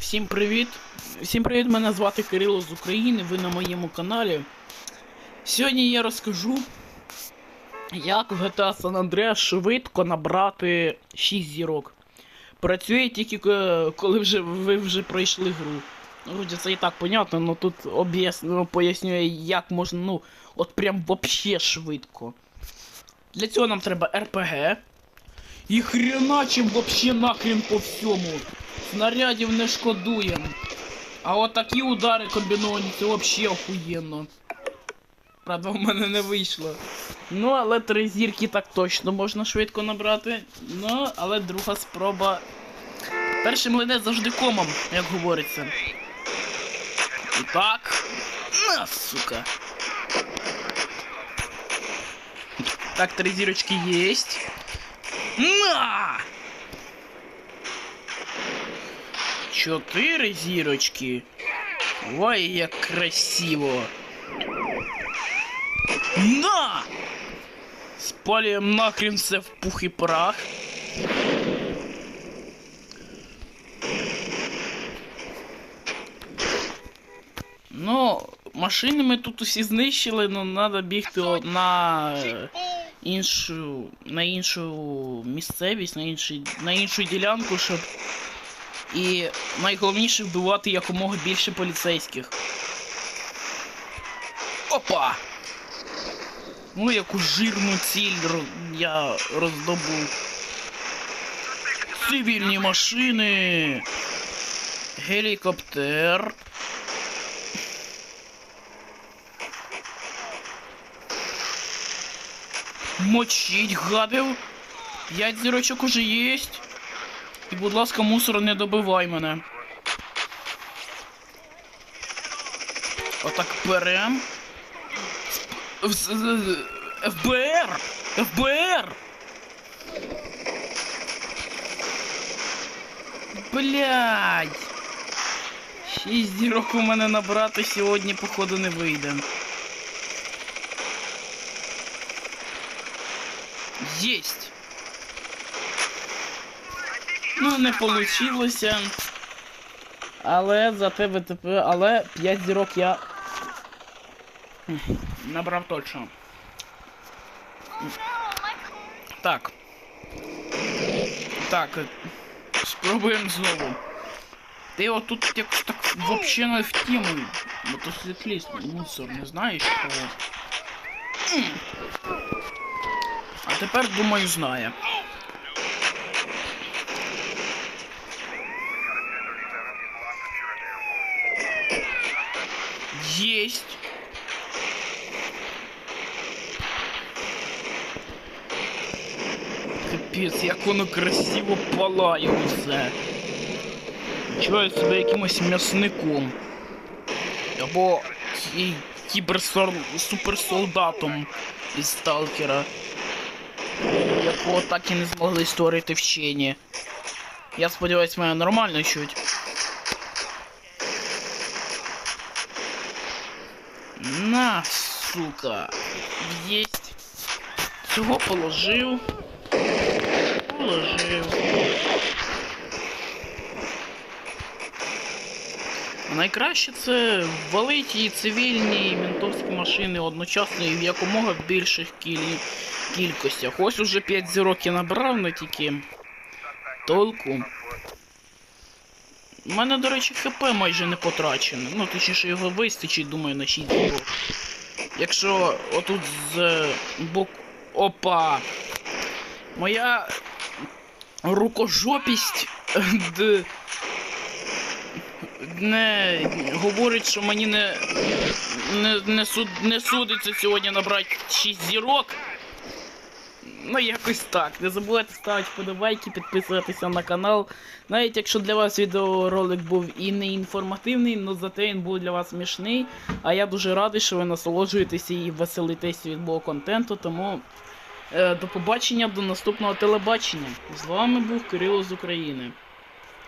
Всім привіт! Всім привіт! Мене звати Кирило з України, ви на моєму каналі. Сьогодні я розкажу, як в GTA San Andreas швидко набрати 6 зірок. Працює тільки е, коли вже ви вже пройшли гру. Ну, Вроді це і так понятно, але тут об'ясню, пояснює, як можна, ну, от прям вообще швидко. Для цього нам треба РПГ. І хреначим вообще нахрен по всьому. Снарядів не шкодуємо. А от такі удари комбіновані, це вообще охуєнно. Правда, в мене не вийшло. Ну, але три зірки так точно можна швидко набрати. Ну, але друга спроба. Перший млинець завжди комом, як говориться. І так. На, сука. Так, три зірочки єсть. На! Чотири зірочки. Ой, як красиво. На! Спалюємо нахрен все в пух і прах. Ну, машини ми тут усі знищили, але треба бігти на іншу, на іншу місцевість, на, інший, на іншу ділянку, щоб. І найголовніше вбивати якомога більше поліцейських. Опа! Ну, яку жирну ціль я роздобув. Цивільні машини. Гелікоптер. Мочить гадив. П'ять зірочок уже єсть. І, будь ласка, мусор, не добивай мене. Отак берем. ФБР! ФБР! Блядь! Шість зірок у мене набрати сьогодні, походу, не вийде. Єсть! Ну, не получилося. Але зате ВТП, але 5 зірок я набрав точно. Так. Так. Спробуємо знову. Ти отут якось так вообще не в тему. Мотоцикліст, мусор, не знаєш кого. А тепер, думаю, знає. Есть. Капець, як воно красиво палає усе. Відчуваю себе якимось м'ясником. Або кі- кіберсор- суперсолдатом із сталкера. Якого так і не змогли створити вчені. Я сподіваюсь, мене нормально чуть. На, сука. Есть. Цього положив. Положив. Найкраще це валити і цивільні і ментовські машини одночасно і в якомога більших кіль... кількостях. Ось уже 5 зірок я набрав, на тільки толку. У мене, до речі, ХП майже не потрачене. Ну, точніше його вистачить, думаю, на 6 зірок. Якщо отут з бок. Опа! Моя рукожопість не говорить, що мені не, не, не, суд, не судиться сьогодні набрати 6 зірок. Ну, якось так. Не забувайте ставити вподобайки, підписуватися на канал. Навіть якщо для вас відеоролик був і не інформативний, але зате він був для вас смішний. А я дуже радий, що ви насолоджуєтеся і веселитесь від мого контенту. Тому е, до побачення, до наступного телебачення. З вами був Кирило з України.